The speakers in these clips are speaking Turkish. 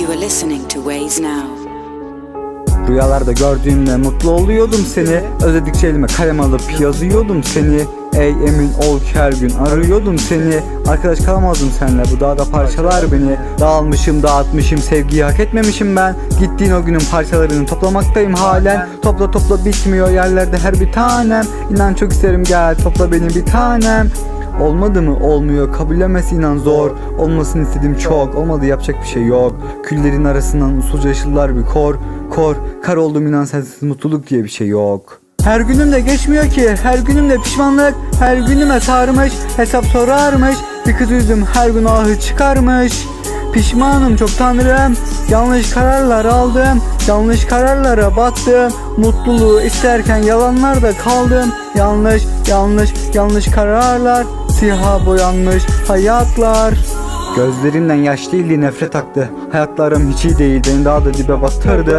You are listening to Ways Now. Rüyalarda gördüğümde mutlu oluyordum seni. Özledikçe elime kalem alıp yazıyordum seni. Ey emin ol ki her gün arıyordum seni. Arkadaş kalamazdım seninle bu dağda parçalar beni. Dağılmışım dağıtmışım sevgiyi hak etmemişim ben. Gittiğin o günün parçalarını toplamaktayım halen. Topla topla bitmiyor yerlerde her bir tanem. İnan çok isterim gel topla beni bir tanem Olmadı mı? Olmuyor. Kabullenmesi inan zor. Olmasını istedim çok. Olmadı yapacak bir şey yok. Küllerin arasından usulca yaşlılar bir kor. Kor. Kar oldum inan sensiz mutluluk diye bir şey yok. Her günüm de geçmiyor ki. Her günüm de pişmanlık. Her günüme sarmış. Hesap sorarmış. Bir kız yüzüm her gün ahı çıkarmış. Pişmanım çok tanrım Yanlış kararlar aldım Yanlış kararlara battım Mutluluğu isterken yalanlarda kaldım Yanlış yanlış yanlış kararlar Siha boyanmış hayatlar Gözlerimden yaş değildi nefret aktı Hayatlarım hiç iyi değil daha da dibe batırdı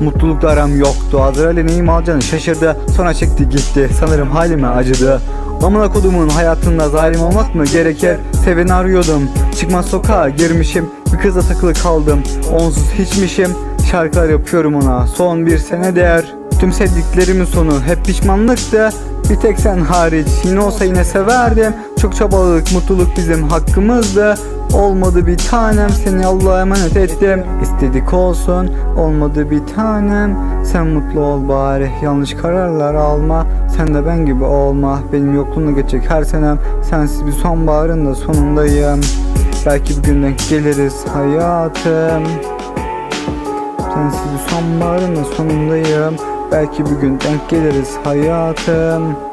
Mutluluklarım yoktu Azrail'e neyim alacağını şaşırdı Sonra çekti gitti sanırım halime acıdı Amına kodumun hayatında zalim olmak mı gerekir? Seveni arıyordum. Çıkmaz sokağa girmişim. Bir kıza takılı kaldım. Onsuz hiçmişim. Şarkılar yapıyorum ona. Son bir sene değer. Tüm sevdiklerimin sonu hep pişmanlıktı. Bir tek sen hariç yine olsa yine severdim. Çok çabaladık mutluluk bizim hakkımızdı. Olmadı bir tanem seni Allah'a emanet ettim. İstedik olsun olmadı bir tanem. Sen mutlu ol bari yanlış kararlar alma. Sen de ben gibi olma benim yokluğumda geçecek her senem. Sensiz bir sonbaharın da sonundayım. Belki bir gün denk geliriz hayatım. Sensiz bir sonbaharın da sonundayım. Belki bir gün denk geliriz hayatım